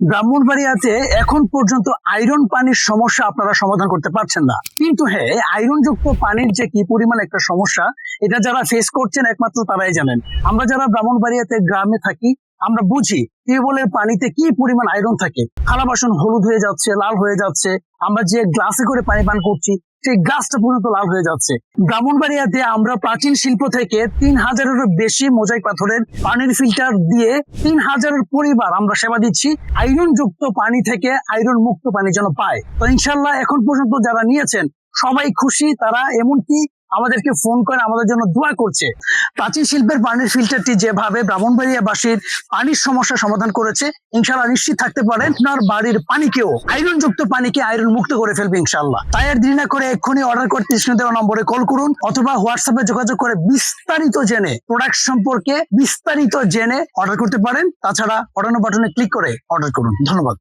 ব্রাহ্মণবাড়িয়াতে এখন পর্যন্ত আয়রন পানির সমস্যা আপনারা সমাধান করতে পারছেন না। কিন্তু হ্যাঁ আয়রন যুক্ত পানির যে কি পরিমাণ একটা সমস্যা, এটা যারা ফেস করছেন একমাত্র তারাই জানেন। আমরা যারা ব্রাহ্মণবাড়িয়াতে গ্রামে থাকি আমরা বুঝি টিউবওয়েলের পানিতে কি পরিমাণ আয়রন থাকে। থালা বাসন হলুদ হয়ে যাচ্ছে, লাল হয়ে যাচ্ছে। আমরা যে গ্লাসে করে পানি পান করছি, সেই গ্লাসটা পর্যন্ত লাল হয়ে যাচ্ছে। ব্রাহ্মণবাড়িয়াতে আমরা প্রাচীন শিল্প থেকে তিন হাজারেরও বেশি মোজাইক পাথরের পানির ফিল্টার দিয়ে তিন হাজারের পরিবার আমরা সেবা দিচ্ছি। আয়রন যুক্ত পানি থেকে আয়রন মুক্ত পানি যেন পায়। তো ইনশাল্লাহ এখন পর্যন্ত যারা নিয়েছেন সবাই খুশি, তারা এমনকি আমাদেরকে ফোন করে আমাদের জন্য দোয়া করছে। প্রাচীন শিল্পের পানির ফিল্টারটি যেভাবে ব্রাহ্মণবাড়িয়াবাসীর পানির সমস্যা সমাধান করেছে ইনশাল্লাহ নিশ্চিত থাকতে পারেন। আপনার বাড়ির পানিকেও আয়রন যুক্ত পানিকে আয়রন মুক্ত করে ফেলবে ইনশাল্লাহ তাই আর দেরি না করে এক্ষুনি অর্ডার করতে স্ক্রিনে দেওয়া নম্বরে কল করুন অথবা হোয়াটসঅ্যাপে যোগাযোগ করে বিস্তারিত জেনে প্রোডাক্ট সম্পর্কে বিস্তারিত জেনে অর্ডার করতে পারেন। তাছাড়া অর্ডার বাটনে ক্লিক করে অর্ডার করুন। ধন্যবাদ।